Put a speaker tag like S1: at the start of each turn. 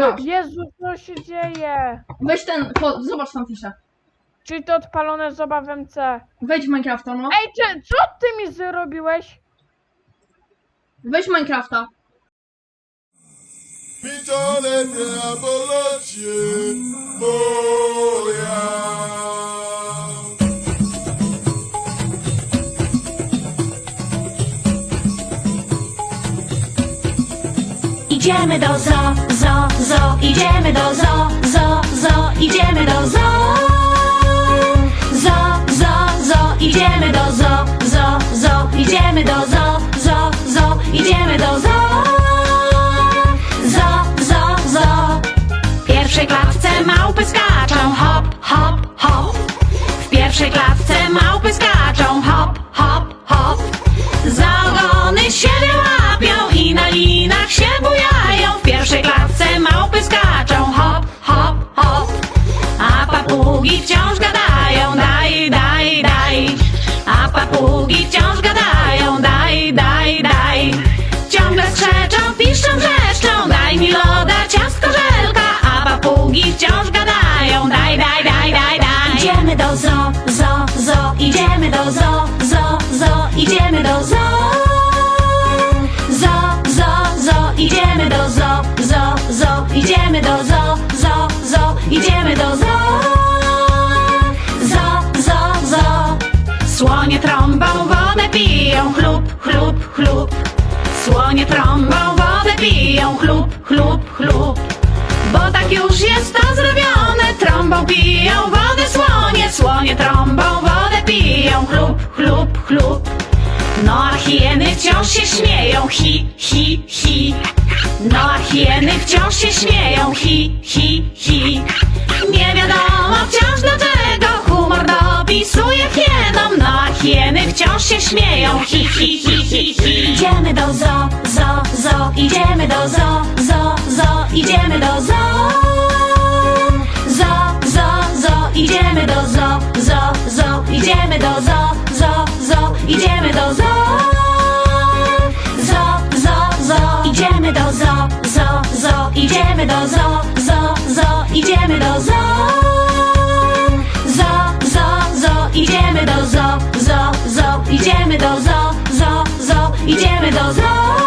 S1: masz.
S2: Jezu, co się dzieje?
S1: Weź ten, po, zobacz tam pisze.
S2: Czy to odpalone z oba w MC?
S1: Wejdź w Minecrafta, no.
S2: Ej, czy, co ty mi zrobiłeś?
S1: Weź Minecrafta.
S3: Pitole diabolocie moja.
S4: Idziemy do zo, zo, zo, idziemy do zo, zo, zo, idziemy do zo. Zo, zo, zo, idziemy do zo, zo, zo, idziemy do zo, zo, zo, idziemy do zo. Zo, zo, zo. W pierwszej klatce małpy skaczą, hop, hop, hop. W pierwszej klatce małpy skaczą, Słonie trąbą wodę piją, chlub, chlub, chlub. Słonie trąbą wodę piją, chlub, chlub, chlub. Bo tak już jest to zrobione, trąbą piją wodę słonie, słonie trąbą wodę piją, chlub, chlub, chlub. No a hieny wciąż się śmieją, hi, hi, hi. No a hieny wciąż się śmieją, hi, hi, hi. Nie wiadomo śmieją, hi, hi, hi, hi, hi. Idziemy do zo, zo, zo, idziemy do zo, zo, zo, idziemy do zo. Zo, zo, zo, idziemy do zo, zo, zo, idziemy do zo, zo, zo, idziemy do zo. Zo, zo, zo, idziemy do zo, zo, zo, idziemy do zo, zo, zo, idziemy do zo. Idziemy do